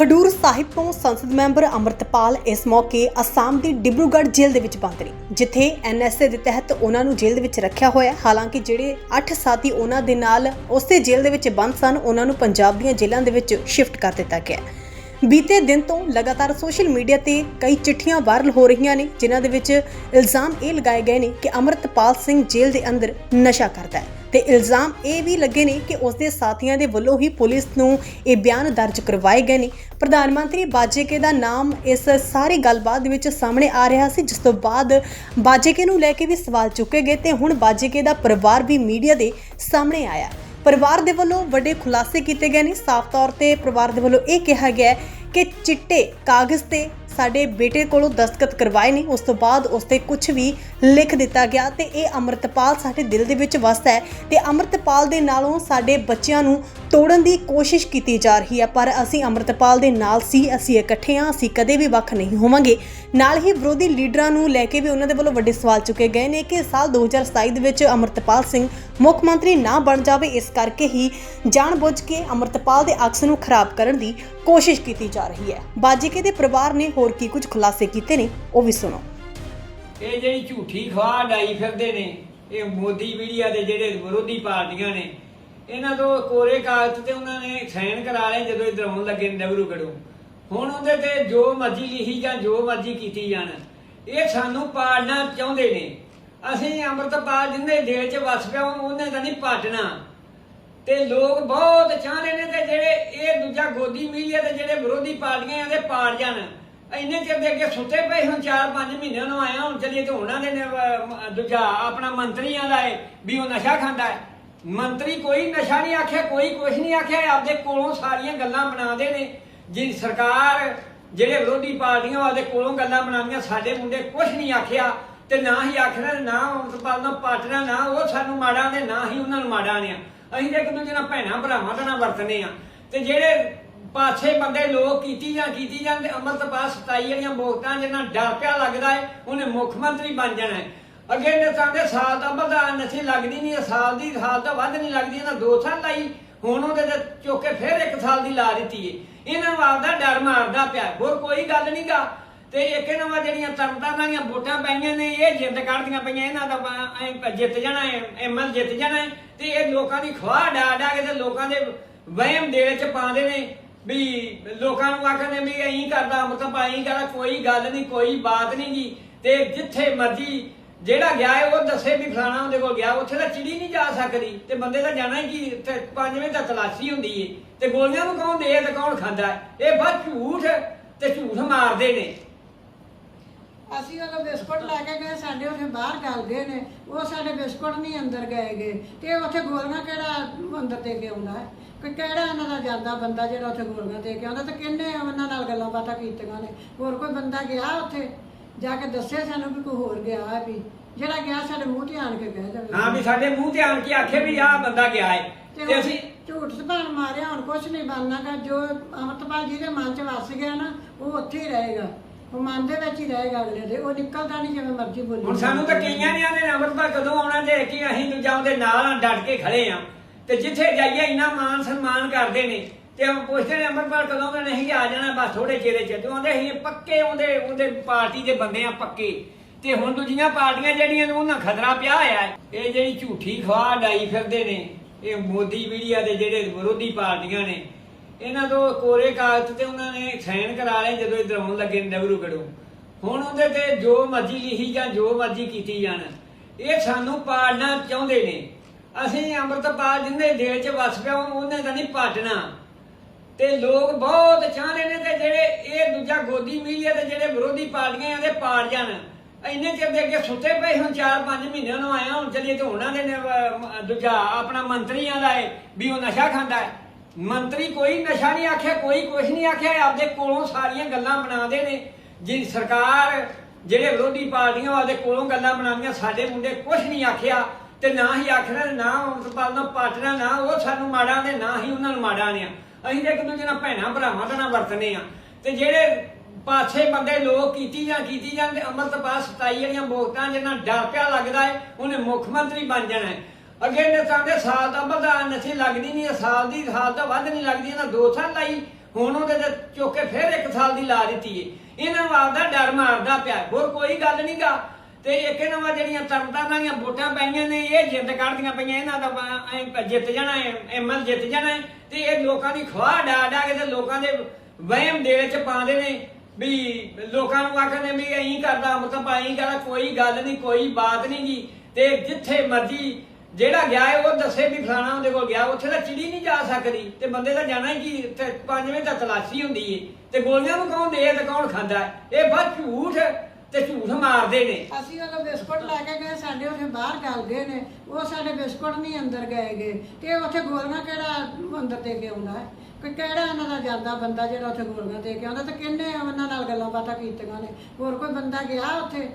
ਖਡੂਰ ਸਾਹਿਬ ਤੋਂ ਸੰਸਦ ਮੈਂਬਰ ਅਮਰਤਪਾਲ ਇਸ ਮੌਕੇ ਅਸਾਮ ਦੀ ਡਿਬਰੂਗੜ੍ਹ ਜੇਲ੍ਹ ਦੇ ਵਿੱਚ ਬੰਦ ਨੇ, ਜਿੱਥੇ ਐਨਐਸਏ ਦੇ ਤਹਿਤ ਉਹਨਾਂ ਨੂੰ ਜੇਲ੍ਹ ਦੇ ਵਿੱਚ ਰੱਖਿਆ ਹੋਇਆ ਹੈ। ਹਾਲਾਂਕਿ ਜਿਹੜੇ 8 ਸਾਥੀ ਉਹਨਾਂ ਦੇ ਨਾਲ ਉਸੇ ਜੇਲ੍ਹ ਦੇ ਵਿੱਚ ਬੰਦ ਸਨ, ਉਹਨਾਂ ਨੂੰ ਪੰਜਾਬ ਦੀਆਂ ਜੇਲ੍ਹਾਂ ਦੇ ਵਿੱਚ ਸ਼ਿਫਟ ਕਰ ਦਿੱਤਾ ਗਿਆ ਬੀਤੇ ਦਿਨ ਤੋਂ ਲਗਾਤਾਰ ਸੋਸ਼ਲ ਮੀਡੀਆ ਤੇ ਕਈ ਚਿੱਠੀਆਂ ਵਾਇਰਲ ਹੋ ਰਹੀਆਂ ਨੇ, ਜਿਨ੍ਹਾਂ ਦੇ ਵਿੱਚ ਇਲਜ਼ਾਮ ਇਹ ਲਗਾਏ ਗਏ ਨੇ ਕਿ ਅਮਰਤਪਾਲ ਸਿੰਘ ਜੇਲ੍ਹ ਦੇ ਅੰਦਰ ਨਸ਼ਾ ਕਰਦਾ ਹੈ ਤੇ ਇਲਜ਼ਾਮ ਇਹ ਵੀ ਲੱਗੇ ਨੇ ਕਿ ਉਸ ਦੇ ਸਾਥੀਆਂ ਦੇ ਵੱਲੋਂ ਹੀ ਪੁਲਿਸ ਨੂੰ ਇਹ ਬਿਆਨ ਦਰਜ ਕਰਵਾਏ ਗਏ ਨੇ। ਪ੍ਰਧਾਨ ਮੰਤਰੀ ਬਾਜੇਕੇ ਦਾ ਨਾਮ ਇਸ ਸਾਰੀ ਗੱਲਬਾਤ ਦੇ ਵਿੱਚ ਸਾਹਮਣੇ ਆ ਰਿਹਾ ਸੀ, ਜਿਸ ਤੋਂ ਬਾਅਦ ਬਾਜੇਕੇ ਨੂੰ ਲੈ ਕੇ ਵੀ ਸਵਾਲ ਚੁੱਕੇ ਗਏ ਤੇ ਹੁਣ ਬਾਜੇਕੇ ਦਾ ਪਰਿਵਾਰ ਵੀ ਮੀਡੀਆ ਦੇ ਸਾਹਮਣੇ ਆਇਆ। ਪਰਿਵਾਰ ਦੇ ਵੱਲੋਂ ਵੱਡੇ ਖੁਲਾਸੇ ਕੀਤੇ ਗਏ ਨੇ। ਸਾਫ਼ ਤੌਰ ਤੇ ਪਰਿਵਾਰ ਦੇ ਵੱਲੋਂ ਇਹ ਕਿਹਾ ਗਿਆ ਕਿ ਚਿੱਟੇ ਕਾਗਜ਼ ਤੇ ਸਾਡੇ ਬੇਟੇ ਕੋਲੋਂ ਦਸਤਖਤ ਕਰਵਾਏ ਨੇ। ਉਸ ਤੋਂ ਬਾਅਦ ਉਸ ਤੇ ਕੁਝ ਵੀ ਲਿਖ ਦਿੱਤਾ ਗਿਆ ਤੇ ਇਹ ਅੰਮ੍ਰਿਤਪਾਲ ਸਾਡੇ ਦਿਲ ਦੇ ਵਿੱਚ ਵਸਦਾ ਹੈ ਤੇ ਅੰਮ੍ਰਿਤਪਾਲ ਦੇ ਨਾਲੋਂ ਸਾਡੇ ਬੱਚਿਆਂ ਨੂੰ ਤੋੜਨ ਦੀ ਕੋਸ਼ਿਸ਼ ਕੀਤੀ ਜਾ ਰਹੀ ਹੈ। ਪਰ ਅਸੀਂ ਅੰਮ੍ਰਿਤਪਾਲ ਦੇ ਨਾਲ ਸੀ, ਅਸੀਂ ਇਕੱਠੇ ਹਾਂ, ਅਸੀਂ ਕਦੇ ਵੀ ਵੱਖ ਨਹੀਂ ਹੋਵਾਂਗੇ। ਨਾਲ ਹੀ ਵਿਰੋਧੀ ਲੀਡਰਾਂ ਨੂੰ ਲੈ ਕੇ ਵੀ ਉਹਨਾਂ ਦੇ ਵੱਲੋਂ ਵੱਡੇ ਸਵਾਲ ਚੁੱਕੇ ਗਏ ਨੇ ਕਿ ਸਾਲ 2027 ਦੇ ਵਿੱਚ ਅੰਮ੍ਰਿਤਪਾਲ ਸਿੰਘ ਮੁੱਖ ਮੰਤਰੀ ਨਾ ਬਣ ਜਾਵੇ, ਇਸ ਕਰਕੇ ਹੀ ਜਾਣਬੁੱਝ ਕੇ ਅੰਮ੍ਰਿਤਪਾਲ ਦੇ ਅਕਸ ਨੂੰ ਖਰਾਬ ਕਰਨ ਦੀ ਕੋਸ਼ਿਸ਼ ਕੀਤੀ ਜਾ ਰਹੀ ਹੈ। ਬਾਜੀਕੇ ਦੇ ਪਰਿਵਾਰ ਨੇ ਹੋਰ ਕੀ ਕੁਝ ਖੁਲਾਸੇ ਕੀਤੇ ਨੇ, ਉਹ ਵੀ ਸੁਣੋ। ਇਹ ਜਿਹੜੀ ਝੂਠੀ ਖਵਾ ਡਾਈ ਫਿਰਦੇ ਨੇ, ਇਹ ਮੋਦੀ ਮੀਡੀਆ ਦੇ ਜਿਹੜੇ ਵਿਰੋਧੀ ਪਾਰਟੀਆਂ ਨੇ, ਇਹਨਾਂ ਤੋਂ ਕੋਰੇ ਕਾਗਜ਼ ਤੇ ਉਹਨਾਂ ਨੇ ਸਾਈਨ ਕਰਾ ਲਏ ਜਦੋਂ ਇਹ ਆਉਣ ਲੱਗੇ ਨਵਰੂ ਹੁਣ ਉਹਦੇ ਤੇ ਜੋ ਮਰਜ਼ੀ ਲਿਖੀ ਜਾਂ ਜੋ ਮਰਜ਼ੀ ਕੀਤੀ ਜਾਣ, ਇਹ ਸਾਨੂੰ ਪਾੜਨਾ ਚਾਹੁੰਦੇ ਨੇ। ਅਸੀਂ ਅੰਮ੍ਰਿਤਪਾਲ ਜਿੰਨੇ ਜੇਲ੍ਹ 'ਚ ਵਸ ਪਿਆ, ਉਹਨੇ ਤਾਂ ਨਹੀਂ ਪਾਟਣਾ। ਤੇ ਲੋਕ ਬਹੁਤ ਚਾਹੁੰਦੇ ਨੇ ਤੇ ਜਿਹੜੇ ਇਹ ਦੂਜਾ ਗੋਦੀ ਮੀਡੀਆ ਤੇ ਜਿਹੜੇ ਵਿਰੋਧੀ ਪਾਰਟੀਆਂ ਇਹਦੇ ਪਾੜ ਜਾਣ। ਇੰਨੇ ਚਿਰ ਦੇ ਅੱਗੇ ਸੁੱਤੇ ਪਏ ਹੁਣ 4-5 ਮਹੀਨਿਆਂ ਨੂੰ ਆਇਆ ਹੁਣ ਚੱਲੀਏ ਤੇ ਉਹਨਾਂ ਦੇ ਨੇ, ਅਹ, ਦੂਜਾ ਆਪਣਾ ਮੰਤਰੀਆਂ ਦਾ ਹੈ ਵੀ ਉਹ ਨਸ਼ਾ ਖਾਂਦਾ ਹੈ ਮੰਤਰੀ ਕੋਈ ਨਸ਼ਾ ਨਹੀਂ ਆਖਿਆ ਕੋਈ ਕੁਝ ਨਹੀਂ ਆਖਿਆ ਇਹ ਆਪਦੇ ਕੋਲੋਂ ਸਾਰੀਆਂ ਗੱਲਾਂ ਬਣਾਉਂਦੇ ਨੇ। ਜੀ ਸਰਕਾਰ ਜਿਹੜੇ ਵਿਰੋਧੀ ਪਾਰਟੀਆਂ ਉਹਦੇ ਕੋਲੋਂ ਗੱਲਾਂ ਬਣਾਉਂਦੀਆਂ ਸਾਡੇ ਮੁੰਡੇ ਕੁਝ ਨਹੀਂ ਆਖਿਆ ਤੇ ਨਾ ਹੀ ਆਖਣਾ ਨਾ ਅੰਮ੍ਰਿਤਪਾਲ ਨਾਲ ਪਾਟਣਾ ਨਾ ਉਹ ਸਾਨੂੰ ਮਾੜਾ ਨੇ ਨਾ ਹੀ ਉਹਨਾਂ ਨੂੰ ਮਾੜਾ ਨੇ। ਅਸੀਂ ਤਾਂ ਇੱਕ ਦੂਜੇ ਨਾਲ ਭੈਣਾਂ ਭਰਾਵਾਂ ਦਾ ਨਾਲ ਵਰਤਨੇ ਆ। ਤੇ ਜਿਹੜੇ ਪਾਸੇ ਬੰਦੇ ਲੋਕ ਕੀਤੀ ਜਾਂ ਕੀਤੀ ਜਾਂਦੇ, ਅੰਮ੍ਰਿਤਪਾਲ 27 ਜਿਹੜੀਆਂ ਵੋਟਾਂ ਜਿਹਨਾਂ ਡਰ ਪਿਆ ਲੱਗਦਾ ਹੈ, ਉਹਨੇ ਮੁੱਖ ਮੰਤਰੀ ਬਣ ਜਾਣਾ ਅੱਗੇ ਨੇ ਚਾਹੁੰਦੇ ਸਾਲ ਦਾ ਪ੍ਰਧਾਨ ਨਸ਼ੇ ਲੱਗਦੀ ਨਹੀਂ ਸਾਲ ਦੀ ਸਾਲ ਤੋਂ ਵੱਧ ਨਹੀਂ ਲੱਗਦੀ, ਇਹਨਾਂ ਦੋ ਸਾਲ ਲਾਈ, ਹੁਣ ਉਹਦੇ ਤੇ ਚੁੱਕ ਕੇ ਫਿਰ ਇੱਕ ਸਾਲ ਦੀ ਲਾ ਦਿੱਤੀ ਏ ਇਹਨਾਂ ਨੂੰ ਆਪਦਾ ਡਰ ਮਾਰਦਾ ਪਿਆ ਹੋਰ ਕੋਈ ਗੱਲ ਨਹੀਂਗਾ ਤੇ ਇੱਕ ਨਵਾਂ ਜਿਹੜੀਆਂ ਤਰਨਤਾਰਨਾਂ ਦੀਆਂ ਵੋਟਾਂ ਪੈਣੀਆਂ ਨੇ, ਇਹ ਜਿੱਤ ਕੱਢਦੀਆਂ ਪਈਆਂ, ਇਹਨਾਂ ਦਾ ਜਿੱਤ ਜਾਣਾ ਐਮਐਲ ਜਿੱਤ ਜਾਣਾ ਤੇ ਇਹ ਲੋਕਾਂ ਦੀ ਖਵਾਹ ਡਾ ਡਾ ਕੇ ਤੇ ਲੋਕਾਂ ਦੇ ਵਹਿਮ ਦੇ ਵਿੱਚ ਪਾਉਂਦੇ ਨੇ। ਵੀ ਲੋਕਾਂ ਨੂੰ ਆਖਦੇ ਵੀ ਐਂ ਕਰਦਾ, ਮਤਲਬ ਐਂ ਕਰਦਾ ਕੋਈ ਗੱਲ ਨਹੀਂ, ਕੋਈ ਬਾਤ ਨਹੀਂ ਜੀ ਤੇ ਜਿੱਥੇ ਮਰਜ਼ੀ ਜਿਹੜਾ ਗਿਆ ਹੈ, ਉਹ ਦੱਸੇ ਵੀ ਫਲਾਣਾ ਉਹਦੇ ਕੋਲ ਗਿਆ। ਉੱਥੇ ਤਾਂ ਚਿੜੀ ਨਹੀਂ ਜਾ ਸਕਦੀ। ਤੇ ਬੰਦੇ ਦਾ ਜਾਣਾ ਹੀ ਕੀ ਤੇ ਪੰਜਵੇਂ ਤਾਂ ਤਲਾਸ਼ੀ ਹੁੰਦੀ ਏ। ਤੇ ਗੋਲੀਆਂ ਨੂੰ ਕੌਣ ਦੇ ਤੇ ਕੌਣ ਖਾਂਦਾ ਇਹ ਬਸ ਝੂਠ ਤੇ ਝੂਠ ਮਾਰਦੇ ਨੇ। ਅਸੀਂ ਉਹ ਬਿਸਕੁਟ ਲੈ ਕੇ ਗਏ, ਸਾਡੇ ਉੱਥੇ ਬਾਹਰ ਗਲਦੇ ਨੇ। ਉਹ ਸਾਡੇ ਬਿਸਕੁਟ ਨਹੀਂ ਅੰਦਰ ਗਏ ਗਏ ਤੇ ਉੱਥੇ ਗੋਲੀਆਂ ਕਿਹੜਾ ਅੰਦਰ ਤੇ ਕੇ ਆਉਂਦਾ ਕਿ ਕਿਹੜਾ ਇਹਨਾਂ ਦਾ ਜਾਂਦਾ ਬੰਦਾ ਜਿਹੜਾ ਉੱਥੇ ਗੋਲੀਆਂ ਦੇ ਕੇ ਆਉਂਦਾ? ਤੇ ਕਿੰਨੇ ਉਹਨਾਂ ਨਾਲ ਗੱਲਾਂ ਬਾਤਾਂ ਕੀਤੀਆਂ ਨੇ। ਹੋਰ ਕੋਈ ਬੰਦਾ ਗਿਆ ਉੱਥੇ? ਜਾ ਕੇ ਦੱਸਿਆ ਸਾਨੂੰ ਵੀ ਕੋਈ ਹੋਰ ਗਿਆ ਵੀ। ਜਿਹੜਾ ਗਿਆ ਸਾਡੇ ਮੂੰਹ ਤੇ ਆਣ ਕੇ ਕਹਿ ਜਾਵੇ। ਹਾਂ ਵੀ ਸਾਡੇ ਮੂੰਹ ਤੇ ਆਣ ਕੇ ਆਖੇ ਵੀ ਆਹ ਬੰਦਾ ਗਿਆ ਹੈ ਤੇ ਅਸੀਂ ਝੂਠ ਸਭਾਨ ਮਾਰਿਆ ਹੁਣ ਕੁਝ ਨਹੀਂ ਬਣਨਾਗਾ ਜੋ ਅਮਰਤਪਾਲ ਜੀ ਦੇ ਮਨ 'ਚ ਵਸ ਗਿਆ ਨਾ ਉਹ ਉੱਥੇ ਹੀ ਰਹੇਗਾ। ਉਹ ਮਨ ਦੇ ਵਿੱਚ ਹੀ ਰਹੇਗਾ ਅਗਲੇ ਦੇ। ਉਹ ਨਿਕਲਦਾ ਨਹੀਂ ਜਿਵੇਂ ਮਰਜ਼ੀ ਬੋਲੀ ਹੁਣ ਸਾਨੂੰ ਤਾਂ ਕਈਆਂ ਨੇ ਆਨੇ ਅੰਮ੍ਰਿਤਪਾਲ ਕਦੋਂ ਆਉਣਾ ਤੇ ਕਿ ਅਸੀਂ ਦੂਜਾ ਉਹਦੇ ਨਾਲ ਡਟ ਕੇ ਖੜੇ ਆ। ਤੇ ਜਿੱਥੇ ਜਾਈਏ ਇੰਨਾ ਮਾਨ ਸਨਮਾਨ ਕਰਦੇ ਨੇ, ਤੇ ਉਹ ਪੁੱਛਦੇ ਨੇ ਅੰਮ੍ਰਿਤਪਾਲ ਕਦੋਂ ਦਾ ਨਹੀਂ ਆ ਜਾਣਾ? ਬਸ ਥੋੜੇ ਚਿਹਰੇ ਚ। ਤੂੰ ਆਂਦੇ ਅਸੀਂ ਪੱਕੇ ਉਹਦੇ ਉਹਦੇ ਪਾਰਟੀ ਦੇ ਬੰਦੇ ਆ ਪੱਕੇ। ਤੇ ਹੁਣ ਦੂਜੀਆਂ ਪਾਰਟੀਆਂ ਜਿਹੜੀਆਂ ਨੇ, ਉਹਨਾਂ ਖਤਰਾ ਪਿਆ ਹੋਇਆ ਇਹ ਜਿਹੜੀ ਝੂਠੀ ਖਵਾ ਡਾਈ ਫਿਰਦੇ ਨੇ, ਇਹ ਮੋਦੀ ਮੀਡੀਆ ਦੇ ਜਿਹੜੇ ਵਿਰੋਧੀ ਪਾਰਟੀਆਂ ਨੇ, ਇਹਨਾਂ ਤੋਂ ਕੋਰੇ ਕਾਗਜ਼ ਤੇ ਉਹਨਾਂ ਨੇ ਸਾਈਨ ਕਰਾ ਲਏ ਜਦੋਂ ਇਹ ਆਉਣ ਲੱਗੇ ਨਵਰੂ ਗੜੂ ਹੁਣ ਉਹਦੇ ਤੇ ਜੋ ਮਰਜ਼ੀ ਲਿਖੀ ਜਾਂ ਜੋ ਮਰਜ਼ੀ ਕੀਤੀ ਜਾਣ, ਇਹ ਸਾਨੂੰ ਪਾੜਨਾ ਚਾਹੁੰਦੇ ਨੇ। ਅਸੀਂ ਅੰਮ੍ਰਿਤਪਾਲ ਜਿੰਨੇ ਜੇਲ੍ਹ 'ਚ ਵਸ ਪਿਆ ਉਹਨੇ ਤਾਂ ਨਹੀਂ ਪਾਟਣਾ। ਤੇ ਲੋਕ ਬਹੁਤ ਚਾਹਦੇ ਨੇ ਕਿ ਜਿਹੜੇ ਇਹ ਦੂਜਾ ਗੋਦੀ ਮੀਡੀਆ ਦੇ ਜਿਹੜੇ ਵਿਰੋਧੀ ਪਾਰਟੀਆਂ ਇਹਦੇ ਪਾੜ ਜਾਣ। ਇੰਨੇ ਚਿਰ ਦੇ ਅੱਗੇ ਸੁੱਤੇ ਪਏ ਹੁਣ 4-5 ਮਹੀਨਿਆਂ ਨੂੰ ਆਇਆ, ਹੁਣ ਚੱਲੀਏ ਤੇ ਉਹਨਾਂ ਦੇ ਦੂਜਾ ਆਪਣਾ ਮੰਤਰੀਆਂ ਦਾ ਹੈ ਵੀ ਉਹ ਨਸ਼ਾ ਖਾਂਦਾ ਹੈ ਮੰਤਰੀ ਕੋਈ ਨਸ਼ਾ ਨਹੀਂ ਆਖਿਆ, ਕੋਈ ਕੁਝ ਨਹੀਂ ਆਖਿਆ ਆਪਦੇ ਕੋਲੋਂ ਸਾਰੀਆਂ ਗੱਲਾਂ ਬਣਾਉਂਦੇ ਨੇ। ਜੀ, ਸਰਕਾਰ, ਜਿਹੜੇ ਵਿਰੋਧੀ ਪਾਰਟੀਆਂ ਉਹਦੇ ਕੋਲੋਂ ਗੱਲਾਂ ਬਣਾਉਂਦੀਆਂ, ਸਾਡੇ ਮੁੰਡੇ ਕੁਝ ਨਹੀਂ ਆਖਿਆ। ਤੇ ਨਾ ਹੀ ਆਖਣਾ, ਨਾ ਅੰਮ੍ਰਿਤਪਾਲ ਨਾਲ ਪਾਟਣਾ, ਨਾ ਉਹ ਸਾਨੂੰ ਮਾੜਾ ਨੇ, ਨਾ ਹੀ ਉਹਨਾਂ ਨੂੰ ਮਾੜਾ ਨੇ ਅਸੀਂ ਤਾਂ ਇੱਕ ਦੂਜੇ ਨਾਲ ਭੈਣਾਂ ਭਰਾਵਾਂ ਦਾ ਨਾਲ ਵਰਤਨੇ ਆ। ਤੇ ਜਿਹੜੇ ਪਾਛੇ ਬੰਦੇ ਲੋਕ ਕੀਤੀ ਜਾਂ ਕੀਤੀ ਜਾਂਦੇ, ਅੰਮ੍ਰਿਤਪਾਲ 27 ਜਿਹੜੀਆਂ ਵੋਟਾਂ ਜਿਹਨਾਂ ਡਰ ਪਿਆ ਲੱਗਦਾ ਹੈ ਉਹਨੇ ਮੁੱਖ ਮੰਤਰੀ ਬਣ ਜਾਣਾ ਹੈ ਅੱਗੇ ਨੇ ਚਾਹੁੰਦੇ ਸਾਲ ਦਾ ਪ੍ਰਧਾਨ ਨਸ਼ੇ ਲੱਗਦੀ ਨਹੀਂ ਸਾਲ ਦੀ, ਸਾਲ ਤੋਂ ਵੱਧ ਨਹੀਂ ਲੱਗਦੀ, ਇਹਨਾਂ ਦੋ ਸਾਲ ਲਾਈ ਹੁਣ ਉਹਦੇ ਤੇ ਚੁੱਕ ਕੇ ਫਿਰ ਇੱਕ ਸਾਲ ਦੀ ਲਾ ਦਿੱਤੀ ਏ। ਇਹਨਾਂ ਨੂੰ ਆਪਦਾ ਡਰ ਮਾਰਦਾ ਪਿਆ। ਹੋਰ ਕੋਈ ਗੱਲ ਨਹੀਂਗਾ ਤੇ ਇੱਕ ਨਵਾਂ ਜਿਹੜੀਆਂ ਤਰਨਤਾਰਨ ਦੀਆਂ ਵੋਟਾਂ ਪਈਆਂ ਨੇ, ਇਹ ਜਿੱਤ ਕੱਢਦੀਆਂ ਪਈਆਂ, ਇਹਨਾਂ ਦਾ ਬ- ਜਿੱਤ ਜਾਣਾ ਐਮਐਲ ਜਿੱਤ ਜਾਣਾ ਤੇ ਇਹ ਲੋਕਾਂ ਦੀ ਖਵਾਹ ਡਾ ਡਾ ਕੇ ਤੇ ਲੋਕਾਂ ਦੇ ਵਹਿਮ ਦੇ ਵਿੱਚ ਪਾਉਂਦੇ ਨੇ ਵੀ ਲੋਕਾਂ ਨੂੰ ਆਖਦੇ ਵੀ ਐਂ ਕਰਦਾ ਮਤਲਬ ਐਂ ਕਰਦਾ, ਕੋਈ ਗੱਲ ਨਹੀਂ ਕੋਈ ਬਾਤ ਨਹੀਂ ਜੀ। ਤੇ ਜਿੱਥੇ ਮਰਜ਼ੀ ਜਿਹੜਾ ਗਿਆ ਹੈ ਉਹ ਦੱਸੇ ਵੀ ਫਲਾਣਾ ਉਹਦੇ ਕੋਲ ਗਿਆ, ਉੱਥੇ ਤਾਂ ਚਿੜੀ ਨਹੀਂ ਜਾ ਸਕਦੀ, ਤੇ ਬੰਦੇ ਦਾ ਜਾਣਾ ਹੀ ਕੀ ਤੇ ਪੰਜ ਵਜੇ ਤਾਂ ਤਲਾਸ਼ੀ ਹੁੰਦੀ ਏ। ਤੇ ਗੋਲੀਆਂ ਨੂੰ ਕੌਣ ਦੇ ਤੇ ਕੌਣ ਖਾਂਦਾ ਇਹ ਬਸ ਝੂਠ ਤੇ ਝੂਠ ਮਾਰਦੇ ਨੇ। ਅਸੀਂ ਉਹ ਬਿਸਕੁਟ ਲੈ ਕੇ ਗਏ ਸਾਡੇ ਉੱਥੇ ਬਾਹਰ ਗਲ ਗਏ ਨੇ। ਉਹ ਸਾਡੇ ਬਿਸਕੁਟ ਨਹੀਂ ਅੰਦਰ ਗਏਗੇ ਤੇ ਉੱਥੇ ਗੋਲੀਆਂ ਕਿਹੜਾ ਅੰਦਰ ਤੇ ਕੇ ਆਉਂਦਾ ਹੈ? ਕਿ ਕਿਹੜਾ ਇਹਨਾਂ ਦਾ ਜਾਂਦਾ ਬੰਦਾ ਜਿਹੜਾ ਉੱਥੇ ਗੋਲੀਆਂ ਦੇ ਕੇ ਆਉਂਦਾ? ਤੇ ਕਿੰਨੇ ਉਹਨਾਂ ਨਾਲ ਗੱਲਾਂ ਬਾਤਾਂ ਕੀਤੀਆਂ ਨੇ। ਹੋਰ ਕੋਈ ਬੰਦਾ ਗਿਆ ਉੱਥੇ?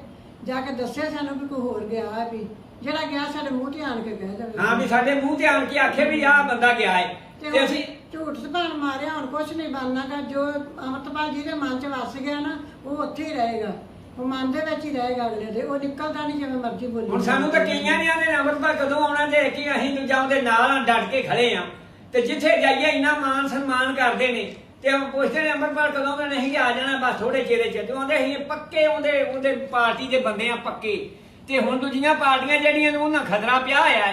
ਜਾ ਕੇ ਦੱਸਿਆ ਸਾਨੂੰ ਵੀ ਕੋਈ ਹੋਰ ਗਿਆ ਵੀ। ਜਿਹੜਾ ਗਿਆ ਸਾਡੇ ਮੂੰਹ ਤੇ ਆਣ ਕੇ ਕਹਿ ਦੇਵੇ ਹਾਂ ਵੀ ਸਾਡੇ ਮੂੰਹ ਤੇ ਆਣ ਕੇ ਆਖੇ ਵੀ ਆਹ ਬੰਦਾ ਗਿਆ ਹੈ। ਤੇ ਅਸੀਂ ਝੂਠ ਸਭਾਨ ਮਾਰਿਆ ਹੁਣ ਕੁਝ ਨਹੀਂ ਬਣਨਾਗਾ ਜੋ ਅਮਰਤਪਾਲ ਜੀ ਦੇ ਮਨ 'ਚ ਵਸ ਗਿਆ ਨਾ ਉਹ ਉੱਥੇ ਹੀ ਰਹੇਗਾ। ਉਹ ਮਨ ਦੇ ਵਿੱਚ ਹੀ ਰਹੇਗਾ ਅਗਲੇ ਦੇ ਉਹ ਨਿਕਲਦਾ ਨਹੀਂ ਜਿਵੇਂ ਮਰਜ਼ੀ ਬੋਲੀ ਹੁਣ ਸਾਨੂੰ ਤਾਂ ਕਈਆਂ ਨੇ ਆਨੇ ਅੰਮ੍ਰਿਤਪਾਲ ਕਦੋਂ ਆਉਣਾ ਤੇ ਕਿ ਅਸੀਂ ਦੂਜਾ ਉਹਦੇ ਨਾਲ ਡਟ ਕੇ ਖੜੇ ਆ। ਤੇ ਜਿੱਥੇ ਜਾਈਏ ਇੰਨਾ ਮਾਨ ਸਨਮਾਨ ਕਰਦੇ ਨੇ। ਤੇ ਉਹ ਪੁੱਛਦੇ ਨੇ ਅੰਮ੍ਰਿਤਪਾਲ ਕਦੋਂ ਆਉਣਾ ਨਹੀਂ ਆ ਜਾਣਾ? ਬਸ ਥੋੜੇ ਚਿਹਰੇ ਚ। ਤੇ ਆਉਂਦੇ ਅਸੀਂ ਪੱਕੇ ਉਹਦੇ ਉਹਦੇ ਪਾਰਟੀ ਦੇ ਬੰਦੇ ਆ ਪੱਕੇ। ਤੇ ਹੁਣ ਦੂਜੀਆਂ ਪਾਰਟੀਆਂ ਜਿਹੜੀਆਂ ਨੇ ਉਹਨਾਂ ਖਤਰਾ ਪਿਆ ਹੋਇਆ